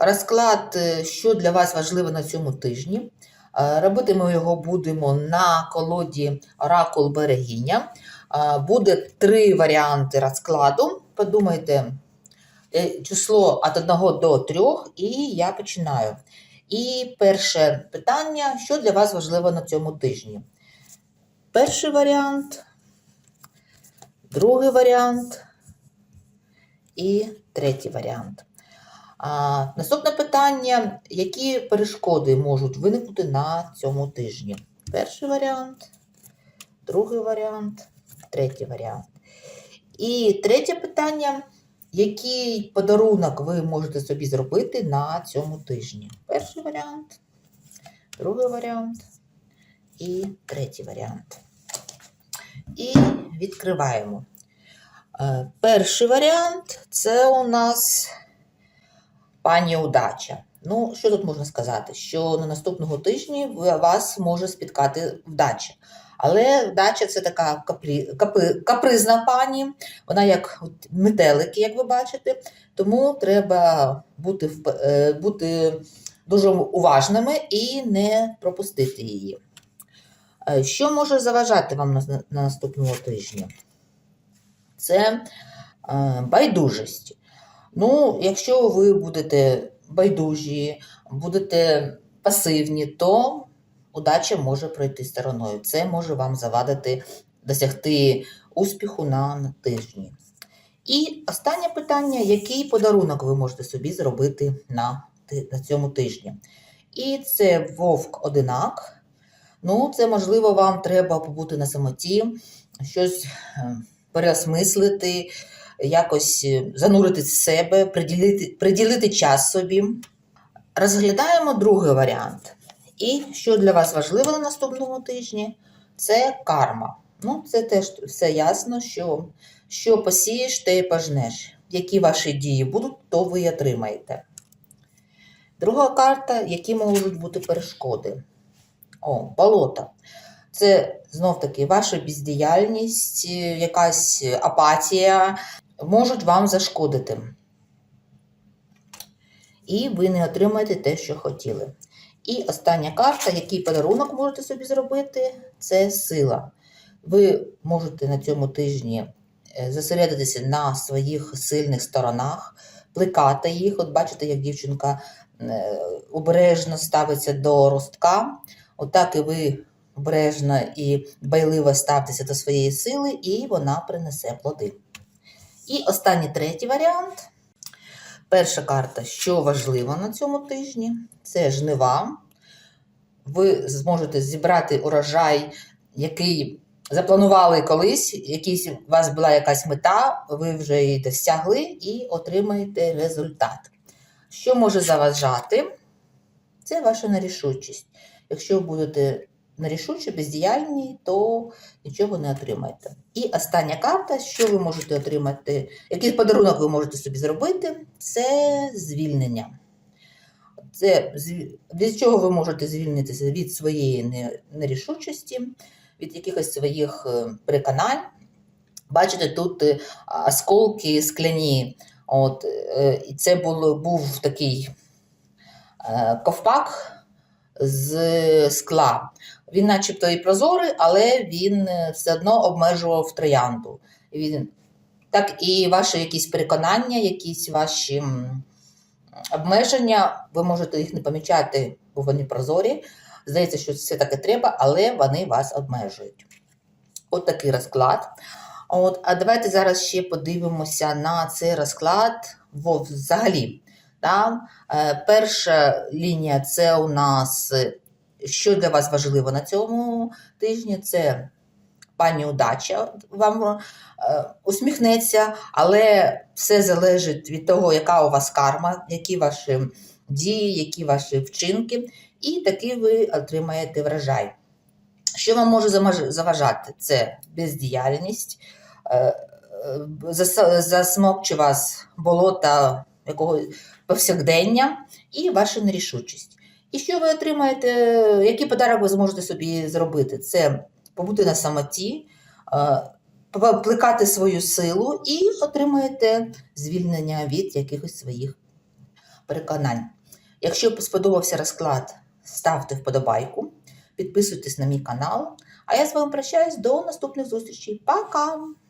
Розклад, е, що для вас важливо на цьому тижні. Е, Робити ми його будемо на колоді Оракул Берегиня. Е, Буде три варіанти розкладу. Подумайте число від 1 до 3, і я починаю. І перше питання: що для вас важливо на цьому тижні? Перший варіант, другий варіант і третій варіант. А, наступне питання: які перешкоди можуть виникнути на цьому тижні? Перший варіант, другий варіант, третій варіант. І третє питання: який подарунок ви можете собі зробити на цьому тижні? Перший варіант, другий варіант і третій варіант. І відкриваємо. Е, Перший варіант це у нас пані удача. Ну, що тут можна сказати? Що на наступного тижні вас може спіткати вдача. Але вдача це така капрі, капи, капризна пані, вона як метелики, як ви бачите. Тому треба бути, е, бути дуже уважними і не пропустити її. Е, Що може заважати вам на, на наступного тижня? Це е, байдужість. Ну, якщо ви будете байдужі, будете пасивні, то удача може пройти стороною. Це може вам завадити досягти успіху на, тижні. І останнє питання: який подарунок ви можете собі зробити на, на цьому тижні? І це вовк одинак. Ну, це можливо, вам треба побути на самоті, щось е, переосмислити, якось е, занурити себе, приділити, приділити час собі. Розглядаємо другий варіант. І що для вас важливо на наступному тижні, це карма. Ну, це теж все ясно, що, що посієш, те і пожнеш. Які ваші дії будуть, то ви й отримаєте. Друга карта, які можуть бути перешкоди. О, болото. Це знов таки ваша бездіяльність, е, якась апатія можуть вам зашкодити. І ви не отримаєте те, що хотіли. І остання карта, який подарунок можете собі зробити, це сила. Ви можете на цьому тижні е, зосередитися на своїх сильних сторонах, плекати їх. От бачите, як дівчинка е, обережно ставиться до ростка. Отак і ви обережно і дбайливо ставтеся до своєї сили, і вона принесе плоди. І останній третій варіант. Перша карта, що важливо на цьому тижні, це жнива. Ви зможете зібрати урожай, який запланували колись, якийсь, у вас була якась мета, ви вже її досягли і отримаєте результат. Що може заважати? Це ваша нерішучість. Якщо ви будете нерішучі, бездіяльні, то нічого не отримаєте. І остання карта, що ви можете отримати, який подарунок ви можете собі зробити, це звільнення. Це від чого ви можете звільнитися від своєї нерішучості, від якихось своїх е, переконань. Бачите, тут е, осколки скляні. От, е, і це було, був такий ковпак з скла. Він начебто і прозорий, але він е, все одно обмежував троянду. Він, так і ваші якісь переконання, якісь ваші обмеження, ви можете їх не помічати, бо вони прозорі. Здається, що все таке треба, але вони вас обмежують. От такий розклад. От, а давайте зараз ще подивимося на цей розклад взагалі. Да? Е, перша лінія це у нас, е, що для вас важливо на цьому тижні, це пані удача вам е, усміхнеться, але все залежить від того, яка у вас карма, які ваші дії, які ваші вчинки, і таки ви отримаєте врожай. Що вам може заважати? Це бездіяльність, е, е, засмокче вас болота якого повсякдення і ваша нерішучість. І що ви отримаєте, який подарок ви зможете собі зробити? Це побути на самоті, е, плекати свою силу і отримаєте звільнення від якихось своїх переконань. Якщо сподобався розклад, ставте вподобайку, підписуйтесь на мій канал. А я з вами прощаюсь до наступних зустрічей. Пока!